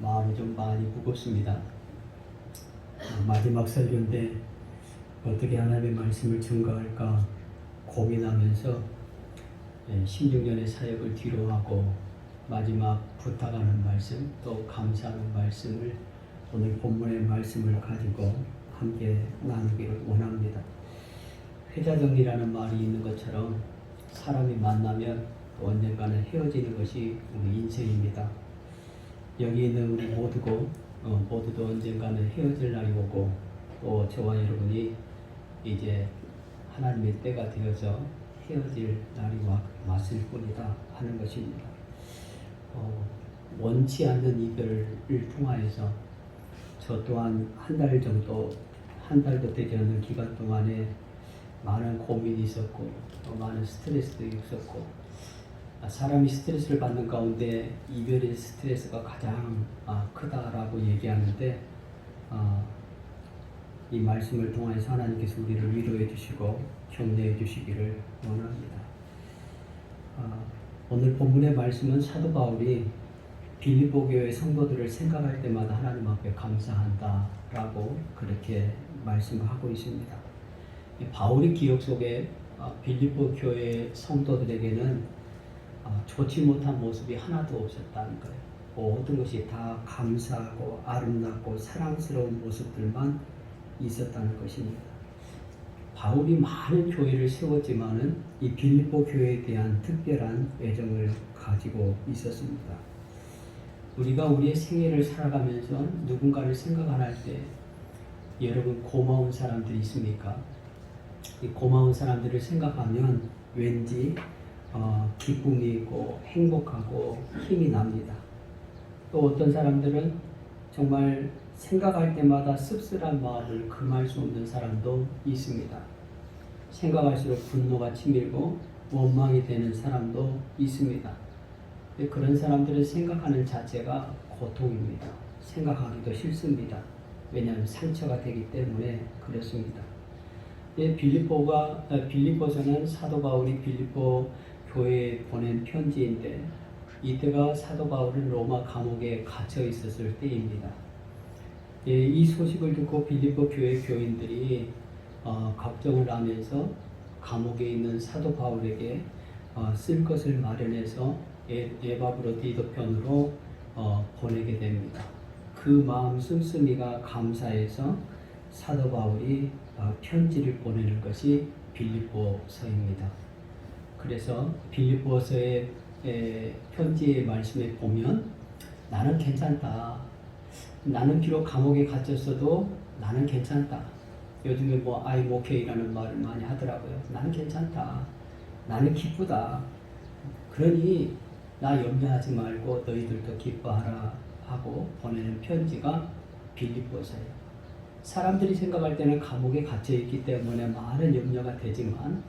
마음이 좀 많이 무겁습니다. 어, 마지막 설교인데 어떻게 하나님의 말씀을 증거할까 고민하면서 예, 16년의 사역을 뒤로하고 마지막 부탁하는 말씀 또 감사하는 말씀을 오늘 본문의 말씀을 가지고 함께 나누기를 원합니다. 회자정리라는 말이 있는 것처럼 사람이 만나면 또 언젠가는 헤어지는 것이 우리 인생입니다. 여기 있는 우리 모두고 어, 모두도 언젠가는 헤어질 날이 오고 또 저와 여러분이 이제 하나님의 때가 되어서 헤어질 날이 와, 왔을 뿐이다 하는 것입니다. 어, 원치 않는 이별을 통하여서 저 또한 한 달 정도 한 달도 되지 않는 기간 동안에 많은 고민이 있었고 또 많은 스트레스도 있었고 아, 사람이 스트레스를 받는 가운데 이별의 스트레스가 가장 아, 크다라고 얘기하는데 아, 이 말씀을 통해서 하나님께서 우리를 위로해 주시고 격려해 주시기를 원합니다. 아, 오늘 본문의 말씀은 사도 바울이 빌립보 교회 성도들을 생각할 때마다 하나님 앞에 감사한다라고 그렇게 말씀하고 있습니다. 이 바울의 기억 속에 아, 빌립보 교회 성도들에게는 아, 좋지 못한 모습이 하나도 없었다는 거예요. 모든 것이 다 감사하고 아름답고 사랑스러운 모습들만 있었다는 것입니다. 바울이 많은 교회를 세웠지만은 이 빌립보 교회에 대한 특별한 애정을 가지고 있었습니다. 우리가 우리의 생애를 살아가면서 누군가를 생각 안할때 여러분 고마운 사람들이 있습니까? 이 고마운 사람들을 생각하면 왠지 어, 기쁨이 있고 행복하고 힘이 납니다. 또 어떤 사람들은 정말 생각할 때마다 씁쓸한 마음을 금할 수 없는 사람도 있습니다. 생각할수록 분노가 치밀고 원망이 되는 사람도 있습니다. 그런 사람들은 생각하는 자체가 고통입니다. 생각하기도 싫습니다. 왜냐하면 상처가 되기 때문에 그렇습니다. 예, 빌립보가 아, 빌립보서는 사도 바울이 빌립보 교회에 보낸 편지인데 이때가 사도 바울은 로마 감옥에 갇혀 있었을 때입니다. 예, 이 소식을 듣고 빌립보 교회 교인들이 어, 걱정을 하면서 감옥에 있는 사도 바울에게 어, 쓸 것을 마련해서 예, 에바브로디도 편으로 어, 보내게 됩니다. 그 마음 씀씀이가 감사해서 사도 바울이 어, 편지를 보내는 것이 빌립보서입니다. 그래서 빌립보서의 에, 편지의 말씀에 보면 나는 괜찮다. 나는 비록 감옥에 갇혔어도 나는 괜찮다. 요즘에 뭐 I'm okay라는 말을 많이 하더라고요. 나는 괜찮다. 나는 기쁘다. 그러니 나 염려하지 말고 너희들도 기뻐하라 하고 보내는 편지가 빌립보서예요. 사람들이 생각할 때는 감옥에 갇혀 있기 때문에 많은 염려가 되지만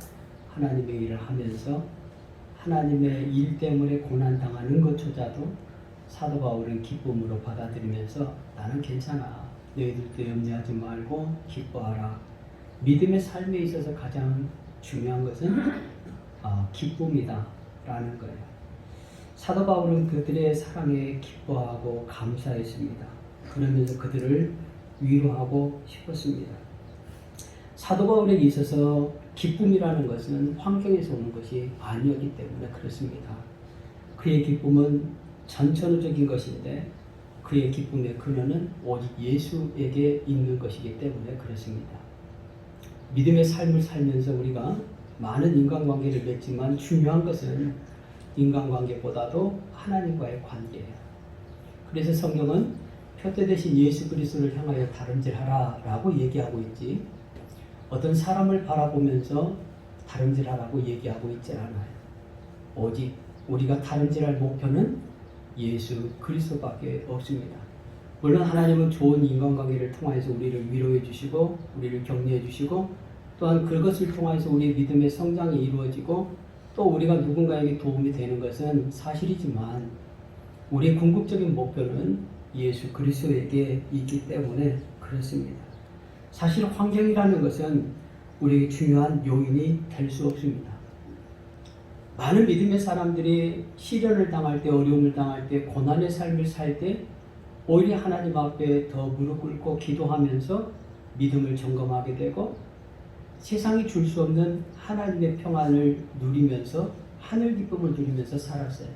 하나님의 일을 하면서 하나님의 일 때문에 고난 당하는 것조차도 사도 바울은 기쁨으로 받아들이면서 나는 괜찮아. 너희들도 염려하지 말고 기뻐하라. 믿음의 삶에 있어서 가장 중요한 것은 아, 기쁨이다라는 거예요. 사도 바울은 그들의 사랑에 기뻐하고 감사했습니다. 그러면서 그들을 위로하고 싶었습니다. 사도 바울에게 있어서 기쁨이라는 것은 환경에서 오는 것이 아니었기 때문에 그렇습니다. 그의 기쁨은 전천후적인 것인데 그의 기쁨의 근원은 오직 예수에게 있는 것이기 때문에 그렇습니다. 믿음의 삶을 살면서 우리가 많은 인간관계를 맺지만 중요한 것은 인간관계보다도 하나님과의 관계예요. 그래서 성경은 표대 대신 예수 그리스도를 향하여 다름질하라라고 얘기하고 있지. 어떤 사람을 바라보면서 다름질하라고 얘기하고 있지 않아요. 오직 우리가 다름질할 목표는 예수 그리스도밖에 없습니다. 물론 하나님은 좋은 인간관계를 통해서 우리를 위로해 주시고 우리를 격려해 주시고 또한 그것을 통해서 우리의 믿음의 성장이 이루어지고 또 우리가 누군가에게 도움이 되는 것은 사실이지만 우리의 궁극적인 목표는 예수 그리스도에게 있기 때문에 그렇습니다. 사실 환경이라는 것은 우리에게 중요한 요인이 될 수 없습니다. 많은 믿음의 사람들이 시련을 당할 때, 어려움을 당할 때, 고난의 삶을 살 때 오히려 하나님 앞에 더 무릎 꿇고 기도하면서 믿음을 점검하게 되고 세상이 줄 수 없는 하나님의 평안을 누리면서 하늘 기쁨을 누리면서 살았어요.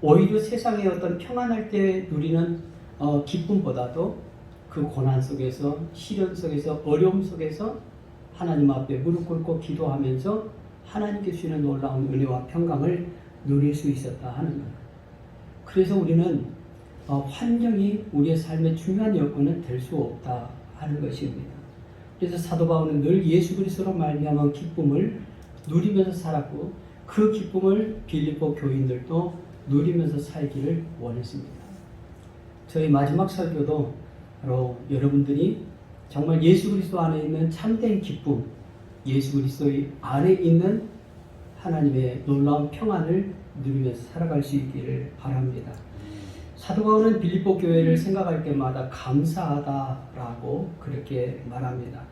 오히려 세상의 어떤 평안할 때 누리는 어, 기쁨보다도 그 고난 속에서 시련 속에서 어려움 속에서 하나님 앞에 무릎 꿇고 기도하면서 하나님께 주시는 놀라운 은혜와 평강을 누릴 수 있었다 하는 거예요. 그래서 우리는 어, 환경이 우리의 삶의 중요한 여건은 될 수 없다 하는 것입니다. 그래서 사도 바울은 늘 예수 그리스도로 말미암은 기쁨을 누리면서 살았고 그 기쁨을 빌립보 교인들도 누리면서 살기를 원했습니다. 저희 마지막 설교도 바로 여러분들이 정말 예수 그리스도 안에 있는 참된 기쁨, 예수 그리스도의 안에 있는 하나님의 놀라운 평안을 누리면서 살아갈 수 있기를 바랍니다. 사도 바울은 빌립보 교회를 생각할 때마다 감사하다라고 그렇게 말합니다.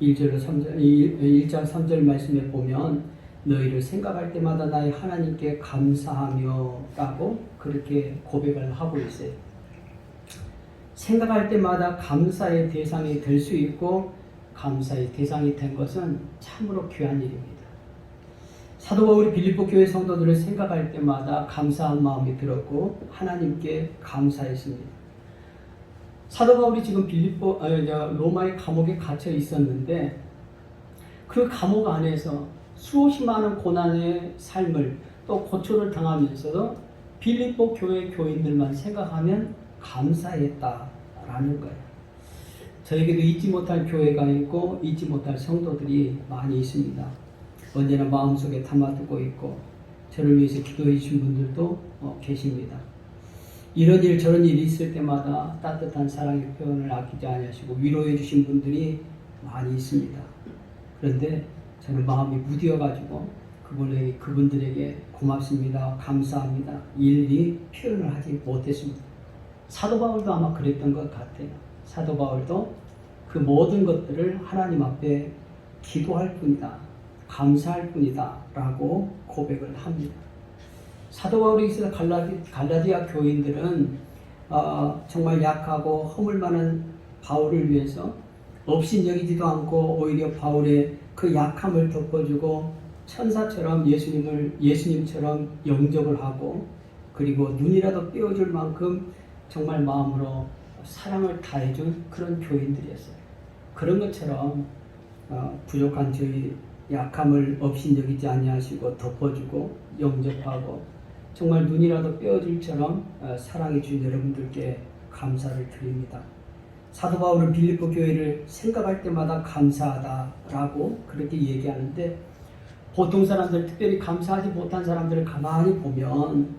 1절 3절 1장 3절 말씀에 보면 너희를 생각할 때마다 나의 하나님께 감사하며 라고 그렇게 고백을 하고 있어요. 생각할 때마다 감사의 대상이 될 수 있고 감사의 대상이 된 것은 참으로 귀한 일입니다. 사도 바울이 빌립보 교회 성도들을 생각할 때마다 감사한 마음이 들었고 하나님께 감사했습니다. 사도 바울이 지금 빌립보 아, 로마의 감옥에 갇혀 있었는데 그 감옥 안에서 수없이 많은 고난의 삶을 또 고초를 당하면서도 빌립보 교회 교인들만 생각하면 감사했다라는 거예요. 저에게도 잊지 못할 교회가 있고 잊지 못할 성도들이 많이 있습니다. 언제나 마음속에 담아두고 있고 저를 위해서 기도해 주신 분들도 어, 계십니다. 이런 일 저런 일이 있을 때마다 따뜻한 사랑의 표현을 아끼지 아니하시고 위로해 주신 분들이 많이 있습니다. 그런데 저는 마음이 무디어 가지고 그분에게 그분들에게 고맙습니다. 감사합니다. 일일이 표현을 하지 못했습니다. 사도 바울도 아마 그랬던 것 같아요. 사도 바울도 그 모든 것들을 하나님 앞에 기도할 뿐이다. 감사할 뿐이다. 라고 고백을 합니다. 사도 바울이 있어 갈라디, 갈라디아 교인들은 어, 정말 약하고 허물 많은 바울을 위해서 업신여기지도 않고 오히려 바울의 그 약함을 덮어주고 천사처럼 예수님을 예수님처럼 영접을 하고 그리고 눈이라도 띄워줄 만큼 정말 마음으로 사랑을 다해준 그런 교인들이었어요. 그런 것처럼 어, 부족한 저희 약함을 없인 여기지 아니하시고 덮어주고 영접하고 정말 눈이라도 뼈줄처럼 어, 사랑해 주신 여러분들께 감사를 드립니다. 사도 바울은 빌립보 교회를 생각할 때마다 감사하다라고 그렇게 얘기하는데 보통 사람들 특별히 감사하지 못한 사람들을 가만히 보면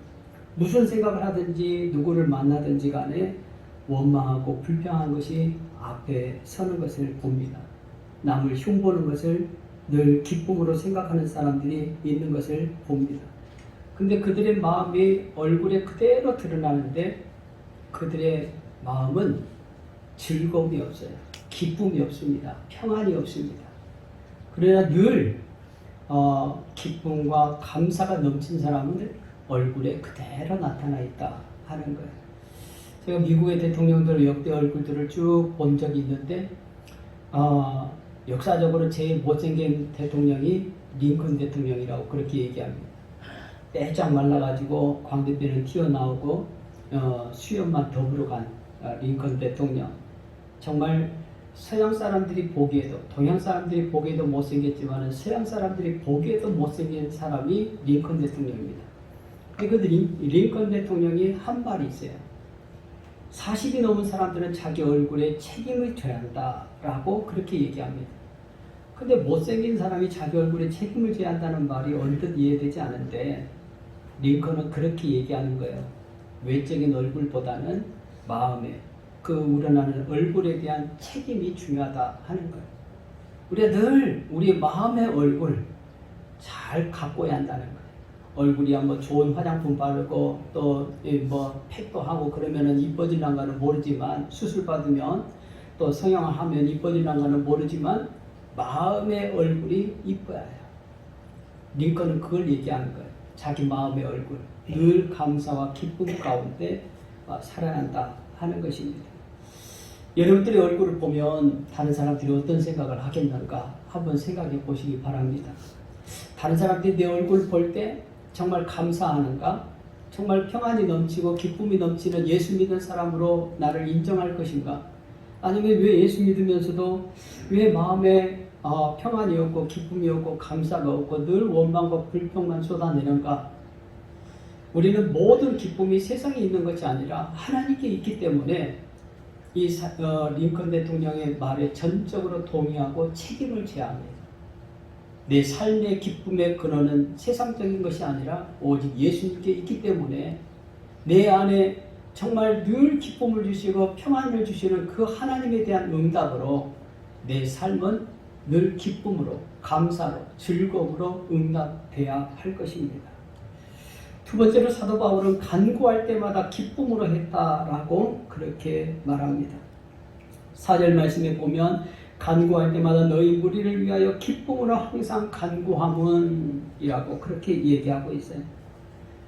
무슨 생각을 하든지 누구를 만나든지 간에 원망하고 불평한 것이 앞에 서는 것을 봅니다. 남을 흉보는 것을 늘 기쁨으로 생각하는 사람들이 있는 것을 봅니다. 근데 그들의 마음이 얼굴에 그대로 드러나는데 그들의 마음은 즐거움이 없어요. 기쁨이 없습니다. 평안이 없습니다. 그러나 늘 어, 기쁨과 감사가 넘친 사람은 얼굴에 그대로 나타나 있다 하는 거예요. 제가 미국의 대통령들 역대 얼굴들을 쭉 본 적이 있는데 어, 역사적으로 제일 못생긴 대통령이 링컨 대통령이라고 그렇게 얘기합니다. 빼짝 말라가지고 광대뼈는 튀어나오고 어, 수염만 더불어 간 어, 링컨 대통령. 정말 서양 사람들이 보기에도 동양 사람들이 보기에도 못생겼지만 서양 사람들이 보기에도 못생긴 사람이 링컨 대통령입니다. 그 링컨 대통령이 한 말이 있어요. 40이 넘은 사람들은 자기 얼굴에 책임을 져야 한다라고 그렇게 얘기합니다. 근데 못생긴 사람이 자기 얼굴에 책임을 져야 한다는 말이 언뜻 이해되지 않은데 링컨은 그렇게 얘기하는 거예요. 외적인 얼굴보다는 마음에 그 우러나는 얼굴에 대한 책임이 중요하다 하는 거예요. 우리가 늘 우리 마음의 얼굴 잘 가꿔야 한다는 거예요. 얼굴이야 뭐 좋은 화장품 바르고 또뭐 팩도 하고 그러면은 이뻐질란가는 모르지만 수술 받으면 또 성형을 하면 이뻐질란가는 모르지만 마음의 얼굴이 이뻐야 해요. 링컨은 그걸 얘기하는 거예요. 자기 마음의 얼굴 늘 감사와 기쁨 가운데 어, 살아난다 하는 것입니다. 여러분들의 얼굴을 보면 다른 사람들이 어떤 생각을 하겠는가 한번 생각해 보시기 바랍니다. 다른 사람들이 내 얼굴 볼 때 정말 감사하는가? 정말 평안이 넘치고 기쁨이 넘치는 예수 믿는 사람으로 나를 인정할 것인가? 아니면 왜 예수 믿으면서도 왜 마음에 어, 평안이 없고 기쁨이 없고 감사가 없고 늘 원망과 불평만 쏟아내는가? 우리는 모든 기쁨이 세상에 있는 것이 아니라 하나님께 있기 때문에 이 사, 어, 링컨 대통령의 말에 전적으로 동의하고 책임을 져야 합니다. 내 삶의 기쁨의 근원은 세상적인 것이 아니라 오직 예수님께 있기 때문에 내 안에 정말 늘 기쁨을 주시고 평안을 주시는 그 하나님에 대한 응답으로 내 삶은 늘 기쁨으로 감사로 즐거움으로 응답돼야 할 것입니다. 두 번째로 사도 바울은 간구할 때마다 기쁨으로 했다라고 그렇게 말합니다. 4절 말씀에 보면 간구할 때마다 너희 무리를 위하여 기쁨으로 항상 간구함은 이라고 그렇게 얘기하고 있어요.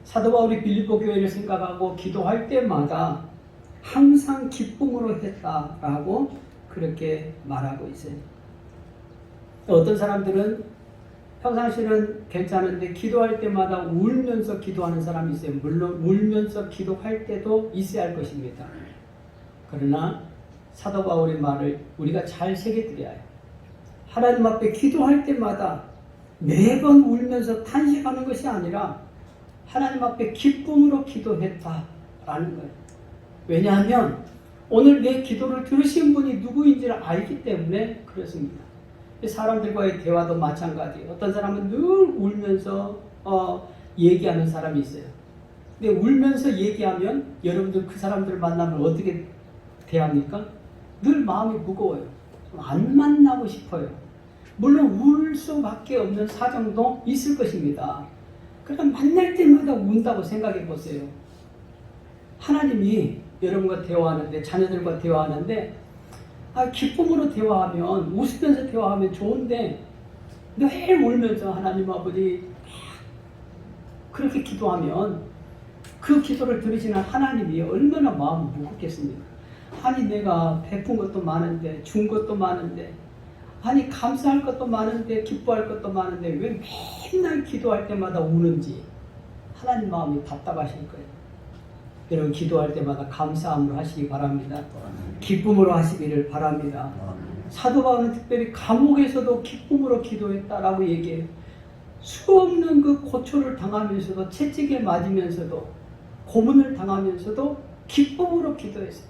사도 바울이 빌립보 교회를 생각하고 기도할 때마다 항상 기쁨으로 했다라고 그렇게 말하고 있어요. 어떤 사람들은 평상시는 괜찮은데 기도할 때마다 울면서 기도하는 사람이 있어요. 물론 울면서 기도할 때도 있어야 할 것입니다. 그러나 사도 바울의 말을 우리가 잘 새겨드려야 해요. 하나님 앞에 기도할 때마다 매번 울면서 탄식하는 것이 아니라 하나님 앞에 기쁨으로 기도했다라는 거예요. 왜냐하면 오늘 내 기도를 들으신 분이 누구인지를 알기 때문에 그렇습니다. 사람들과의 대화도 마찬가지. 어떤 사람은 늘 울면서 어, 얘기하는 사람이 있어요. 근데 울면서 얘기하면 여러분들 그 사람들을 만나면 어떻게 대합니까? 늘 마음이 무거워요. 안 만나고 싶어요. 물론 울 수밖에 없는 사정도 있을 것입니다. 그러니까 만날 때마다 운다고 생각해 보세요. 하나님이 여러분과 대화하는데 자녀들과 대화하는데 아, 기쁨으로 대화하면 웃으면서 대화하면 좋은데 늘 울면서 하나님 아버지 그렇게 기도하면 그 기도를 들으시는 하나님이 얼마나 마음 무겁겠습니까? 아니 내가 베푼 것도 많은데 준 것도 많은데 아니 감사할 것도 많은데 기뻐할 것도 많은데 왜 맨날 기도할 때마다 우는지 하나님 마음이 답답하실 거예요. 여러분 기도할 때마다 감사함으로 하시기 바랍니다. 기쁨으로 하시기를 바랍니다. 사도 바울은 특별히 감옥에서도 기쁨으로 기도했다라고 얘기해요. 수없는 그 고초를 당하면서도 채찍에 맞으면서도 고문을 당하면서도 기쁨으로 기도했어요.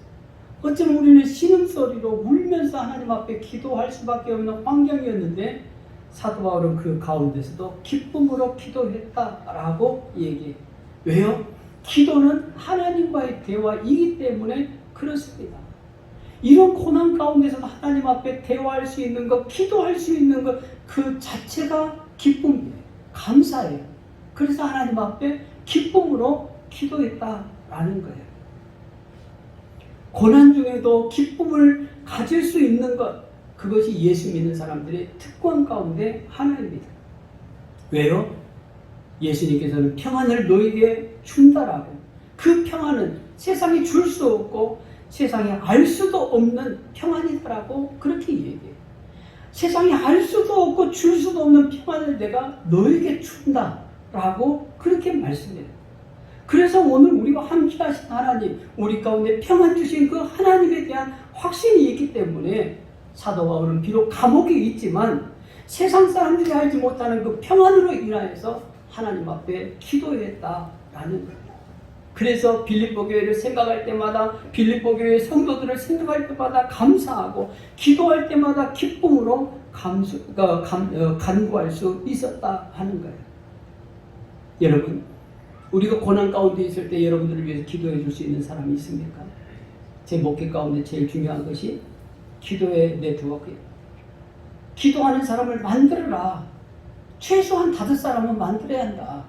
어쩌면 우리는 신음소리로 울면서 하나님 앞에 기도할 수밖에 없는 환경이었는데 사도 바울은 그 가운데서도 기쁨으로 기도했다라고 얘기해요. 왜요? 기도는 하나님과의 대화이기 때문에 그렇습니다. 이런 고난 가운데서도 하나님 앞에 대화할 수 있는 것, 기도할 수 있는 것, 그 자체가 기쁨이에요. 감사예요. 그래서 하나님 앞에 기쁨으로 기도했다라는 거예요. 고난 중에도 기쁨을 가질 수 있는 것, 그것이 예수 믿는 사람들의 특권 가운데 하나입니다. 왜요? 예수님께서는 평안을 너에게 준다라고. 그 평안은 세상이 줄 수 없고 세상에 알 수도 없는 평안이다라고 그렇게 얘기해요. 세상에 알 수도 없고 줄 수도 없는 평안을 내가 너에게 준다라고 그렇게 말씀해요. 그래서 오늘 우리가 함께 하신 하나님, 우리 가운데 평안 주신 그 하나님에 대한 확신이 있기 때문에 사도 바울은 비록 감옥에 있지만 세상 사람들이 알지 못하는 그 평안으로 인하여서 하나님 앞에 기도했다라는 거예요. 그래서 빌립보 교회를 생각할 때마다 빌립보 교회 성도들을 생각할 때마다 감사하고 기도할 때마다 기쁨으로 감수, 어, 감, 어, 간구할 수 있었다 하는 거예요. 여러분, 우리가 고난 가운데 있을 때 여러분들을 위해서 기도해 줄 수 있는 사람이 있습니까? 제 목회 가운데 제일 중요한 것이 기도의 네트워크예요. 기도하는 사람을 만들어라. 최소한 다섯 사람은 만들어야 한다.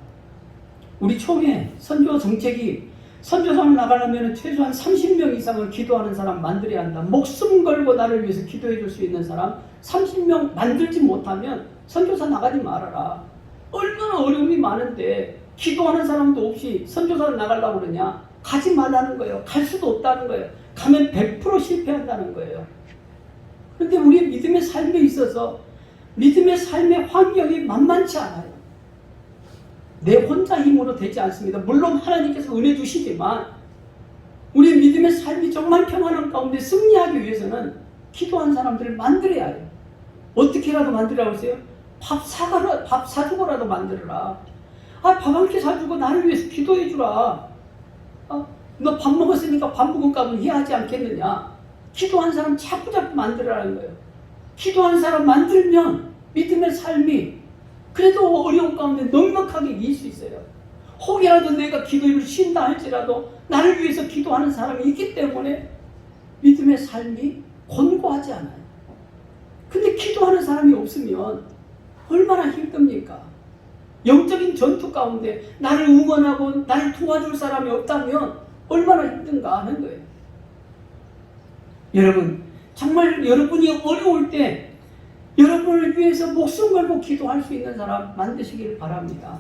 우리 총회 선교 정책이 선교사를 나가려면 최소한 30명 이상을 기도하는 사람 만들어야 한다. 목숨 걸고 나를 위해서 기도해 줄 수 있는 사람 30명 만들지 못하면 선교사 나가지 말아라. 얼마나 어려움이 많은데 기도하는 사람도 없이 선교사를 나가려고 그러냐? 가지 말라는 거예요. 갈 수도 없다는 거예요. 가면 100% 실패한다는 거예요. 그런데 우리의 믿음의 삶에 있어서 믿음의 삶의 환경이 만만치 않아요. 내 혼자 힘으로 되지 않습니다. 물론 하나님께서 은혜 주시지만 우리 믿음의 삶이 정말 평안한 가운데 승리하기 위해서는 기도한 사람들을 만들어야 해요. 어떻게라도 만들라고 하세요? 밥 사가라, 밥 사주고라도 만들어라. 아, 밥 한 끼 사주고 나를 위해서 기도해 주라. 어? 너밥 먹었으니까 밥 먹은 값은 해야 하지 않겠느냐? 기도한 사람 자꾸 자꾸 만들어라는 거예요. 기도한 사람 만들면 믿음의 삶이 그래도 어려운 가운데 넉넉하게 이길 수 있어요. 혹이라도 내가 기도를 쉰다 할지라도 나를 위해서 기도하는 사람이 있기 때문에 믿음의 삶이 곤고하지 않아요. 근데 기도하는 사람이 없으면 얼마나 힘듭니까? 영적인 전투 가운데 나를 응원하고 나를 도와줄 사람이 없다면 얼마나 힘든가 하는 거예요. 여러분, 정말 여러분이 어려울 때 여러분을 위해서 목숨 걸고 기도할 수 있는 사람 만드시기를 바랍니다.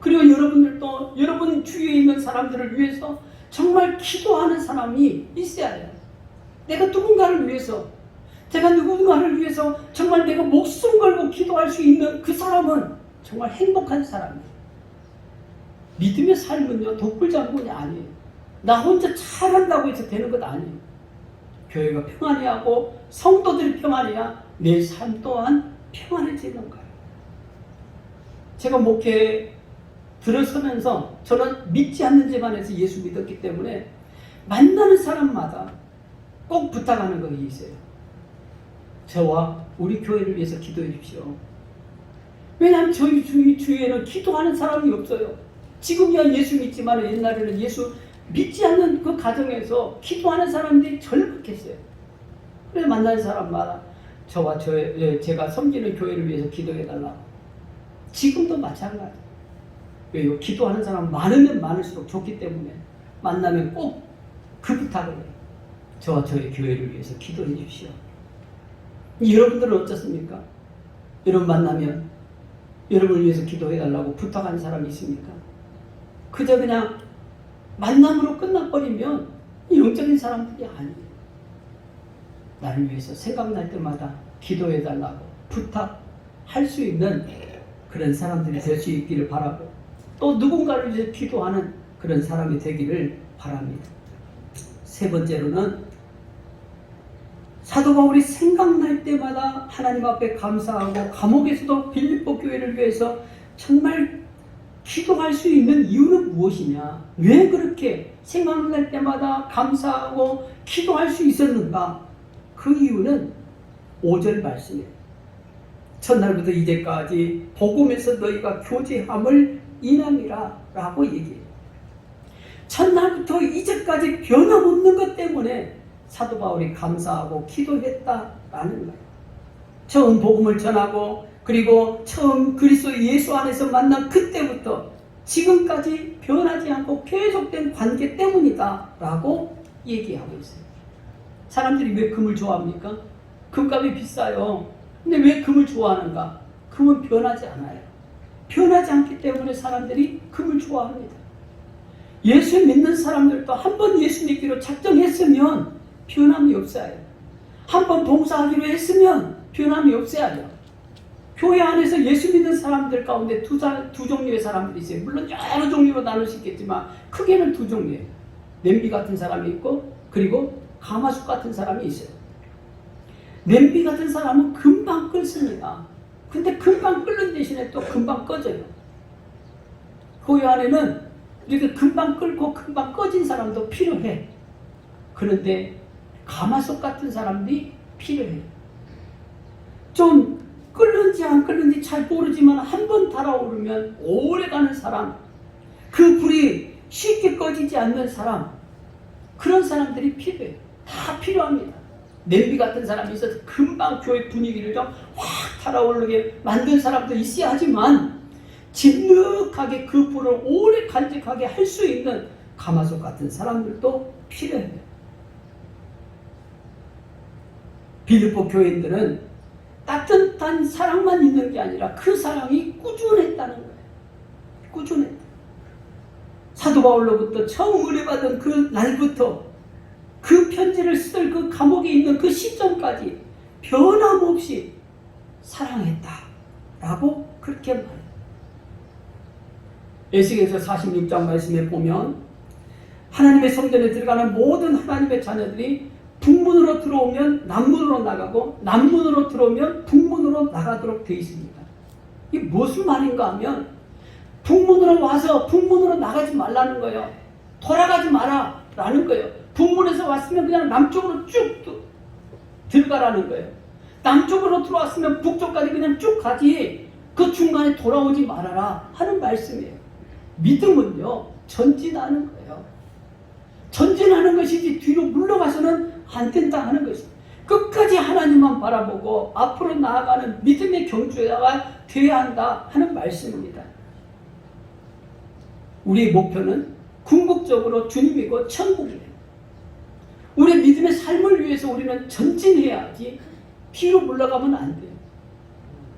그리고 여러분들도 여러분 주위에 있는 사람들을 위해서 정말 기도하는 사람이 있어야 해요. 내가 누군가를 위해서, 제가 누군가를 위해서 정말 내가 목숨 걸고 기도할 수 있는 그 사람은 정말 행복한 사람이에요. 믿음의 삶은요, 독불장군이 아니에요. 나 혼자 잘한다고 해서 되는 것 아니에요. 교회가 평안해 하고 성도들이 평안해야 내 삶 또한 평안해지는 거예요. 제가 목회에 들어서면서 저는 믿지 않는 집안에서 예수 믿었기 때문에 만나는 사람마다 꼭 부탁하는 것이 있어요. 저와 우리 교회를 위해서 기도해 주십시오. 왜냐하면 저희 주위, 주위에는 기도하는 사람이 없어요. 지금이야 예수 믿지만 옛날에는 예수 믿지 않는 그 가정에서 기도하는 사람들이 절박했어요. 그래서 만나는 사람마다 저와 저, 예, 제가 섬기는 교회를 위해서 기도해달라고. 지금도 마찬가지. 왜요? 기도하는 사람 많으면 많을수록 좋기 때문에 만나면 꼭 그 부탁을 해요. 저와 저의 교회를 위해서 기도해 주십시오. 여러분들은 어떻습니까? 여러분 만나면 여러분을 위해서 기도해달라고 부탁하는 사람이 있습니까? 그저 그냥 만남으로 끝나버리면 영적인 사람들이 아니에요. 나를 위해서 생각날 때마다 기도해달라고 부탁할 수 있는 그런 사람들이 될 수 있기를 바라고 또 누군가를 위해서 기도하는 그런 사람이 되기를 바랍니다. 세 번째로는 사도 바울이 생각날 때마다 하나님 앞에 감사하고 감옥에서도 빌립보 교회를 위해서 정말 기도할 수 있는 이유는 무엇이냐? 왜 그렇게 생각날 때마다 감사하고 기도할 수 있었는가? 그 이유는 5절 말씀이에요. 첫날부터 이제까지 복음에서 너희가 교제함을 인함이라 라고 얘기해요. 첫날부터 이제까지 변함없는 것 때문에 사도 바울이 감사하고 기도했다라는 거예요. 처음 복음을 전하고 그리고 처음 그리스도 예수 안에서 만난 그때부터 지금까지 변하지 않고 계속된 관계 때문이다라고 얘기하고 있어요. 사람들이 왜 금을 좋아합니까? 금값이 비싸요. 근데 왜 금을 좋아하는가? 금은 변하지 않아요. 변하지 않기 때문에 사람들이 금을 좋아합니다. 예수 믿는 사람들도 한 번 예수 믿기로 작정했으면 변함이 없어요. 한 번 봉사하기로 했으면 변함이 없어야 돼요. 교회 안에서 예수 믿는 사람들 가운데 두, 사, 두 종류의 사람들이 있어요. 물론 여러 종류로 나눌 수 있겠지만 크게는 두 종류예요. 냄비 같은 사람이 있고 그리고 가마솥 같은 사람이 있어요. 냄비 같은 사람은 금방 끓습니다. 근데 금방 끓는 대신에 또 금방 꺼져요. 교회 안에는 이렇게 금방 끓고 금방 꺼진 사람도 필요해. 그런데 가마솥 같은 사람들이 필요해요. 좀 끓는지 안 끓는지 잘 모르지만 한 번 달아오르면 오래 가는 사람, 그 불이 쉽게 꺼지지 않는 사람, 그런 사람들이 필요해요. 다 필요합니다. 냄비 같은 사람이 있어서 금방 교회 분위기를 좀 확 달아오르게 만든 사람도 있어야 하지만 진득하게 그 불을 오래 간직하게 할 수 있는 가마솥 같은 사람들도 필요해요. 빌립보 교인들은 따뜻한 사랑만 있는 게 아니라 그 사랑이 꾸준했다는 거예요. 꾸준했다. 사도 바울로부터 처음 의뢰받은 그 날부터 그 편지를 쓸그 감옥에 있는 그 시점까지 변함없이 사랑했다. 라고 그렇게 말해요. 에스겔서 46장 말씀에 보면 하나님의 성전에 들어가는 모든 하나님의 자녀들이 북문으로 들어오면 남문으로 나가고 남문으로 들어오면 북문으로 나가도록 되어 있습니다. 이게 무슨 말인가 하면 북문으로 와서 북문으로 나가지 말라는 거예요. 돌아가지 마라 라는 거예요. 북문에서 왔으면 그냥 남쪽으로 쭉 들- 들어가라는 거예요. 남쪽으로 들어왔으면 북쪽까지 그냥 쭉 가지 그 중간에 돌아오지 말아라 하는 말씀이에요. 믿음은요 전진하는 거예요. 전진하는 것이지 뒤로 물러가서는 안 된다 하는 것이. 끝까지 하나님만 바라보고 앞으로 나아가는 믿음의 경주가 되어야 한다 하는 말씀입니다. 우리의 목표는 궁극적으로 주님이고 천국이에요. 우리 믿음의 삶을 위해서 우리는 전진해야지 뒤로 물러가면 안 돼요.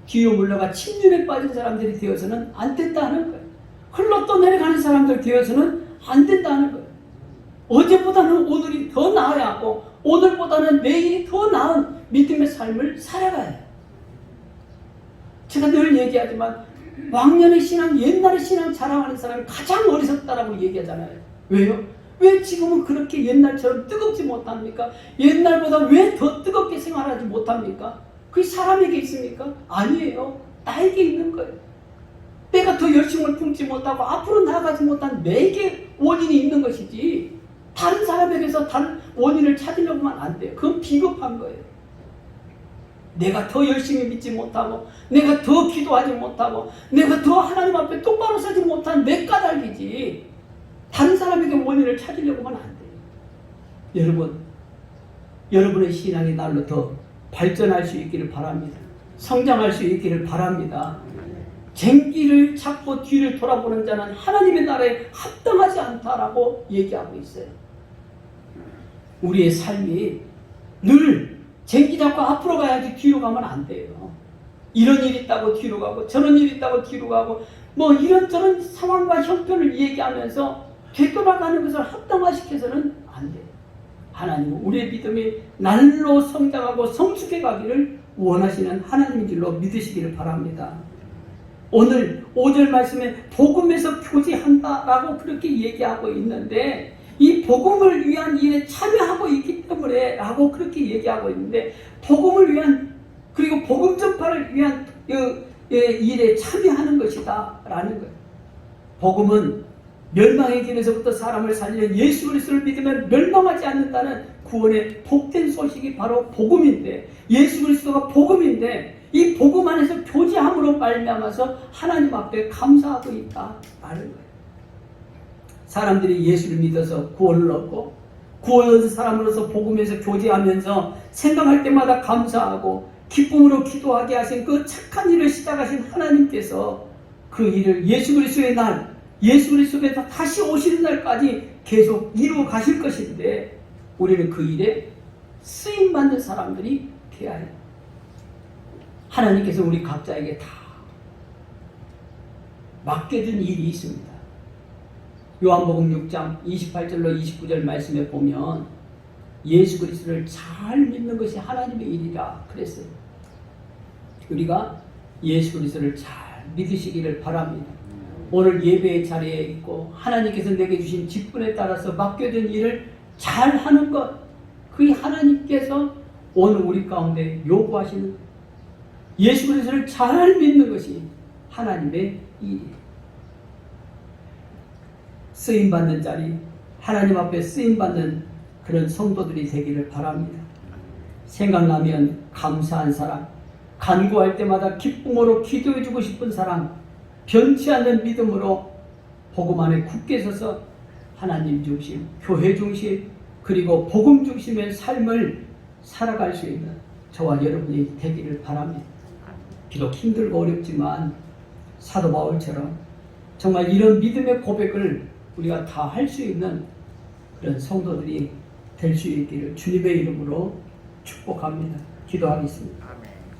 뒤로 물러가 침륜에 빠진 사람들이 되어서는 안 된다는 거예요. 흘러 떠내려가는 사람들 되어서는 안 된다는 거예요. 어제보다는 오늘이 더 나아야 하고 오늘보다는 내일이 더 나은 믿음의 삶을 살아가야 해요. 제가 늘 얘기하지만 왕년의 신앙, 옛날의 신앙 자랑하는 사람이 가장 어리석다라고 얘기하잖아요. 왜요? 왜 지금은 그렇게 옛날처럼 뜨겁지 못합니까? 옛날보다 왜 더 뜨겁게 생활하지 못합니까? 그게 사람에게 있습니까? 아니에요. 나에게 있는 거예요. 내가 더 열심을 품지 못하고 앞으로 나아가지 못한 내게 원인이 있는 것이지 다른 사람에게서 다른 원인을 찾으려고만 안 돼요. 그건 비겁한 거예요. 내가 더 열심히 믿지 못하고 내가 더 기도하지 못하고 내가 더 하나님 앞에 똑바로 서지 못한 내 까닭이지 다른 사람에게 원인을 찾으려고만 안 돼요. 여러분 여러분의 신앙이 날로 더 발전할 수 있기를 바랍니다. 성장할 수 있기를 바랍니다. 쟁기를 찾고 뒤를 돌아보는 자는 하나님의 나라에 합당하지 않다라고 얘기하고 있어요. 우리의 삶이 늘 쟁기 잡고 앞으로 가야지 뒤로 가면 안 돼요. 이런 일 있다고 뒤로 가고 저런 일 있다고 뒤로 가고 뭐 이런저런 상황과 형편을 얘기하면서 되돌아가는 것을 합당화시켜서는 안 돼요. 하나님은 우리의 믿음이 날로 성장하고 성숙해 가기를 원하시는 하나님인 줄로 믿으시기를 바랍니다. 오늘 5절 말씀에 복음에서 표지한다라고 그렇게 얘기하고 있는데 이 복음을 위한 일에 참여하고 있기 때문에 라고 그렇게 얘기하고 있는데 복음을 위한 그리고 복음 전파를 위한 그 일에 참여하는 것이다 라는 거예요. 복음은 멸망의 길에서부터 사람을 살리는 예수 그리스도를 믿으면 멸망하지 않는다는 구원의 복된 소식이 바로 복음인데 예수 그리스도가 복음인데 이 복음 안에서 교제함으로 말미암아서 하나님 앞에 감사하고 있다라는 거예요. 사람들이 예수를 믿어서 구원을 얻고 구원 얻은 사람으로서 복음에서 교제하면서 생각할 때마다 감사하고 기쁨으로 기도하게 하신 그 착한 일을 시작하신 하나님께서 그 일을 예수 그리스도의 날 예수 그리스도께서 다시 오시는 날까지 계속 이루어 가실 것인데 우리는 그 일에 쓰임 받는 사람들이 되어야 해요. 하나님께서 우리 각자에게 다 맡겨준 일이 있습니다. 요한복음 6장 28절로 29절 말씀에 보면 예수 그리스도를 잘 믿는 것이 하나님의 일이라 그랬어요. 우리가 예수 그리스도를 잘 믿으시기를 바랍니다. 오늘 예배의 자리에 있고 하나님께서 내게 주신 직분에 따라서 맡겨진 일을 잘 하는 것, 그게 하나님께서 오늘 우리 가운데 요구하시는 것. 예수 그리스도를 잘 믿는 것이 하나님의 일이에요. 쓰임 받는 자리, 하나님 앞에 쓰임 받는 그런 성도들이 되기를 바랍니다. 생각나면 감사한 사람, 간구할 때마다 기쁨으로 기도해 주고 싶은 사람, 변치 않는 믿음으로 복음 안에 굳게 서서 하나님 중심, 교회 중심, 그리고 복음 중심의 삶을 살아갈 수 있는 저와 여러분이 되기를 바랍니다. 비록 힘들고 어렵지만 사도 바울처럼 정말 이런 믿음의 고백을 우리가 다 할 수 있는 그런 성도들이 될 수 있기를 주님의 이름으로 축복합니다. 기도하겠습니다.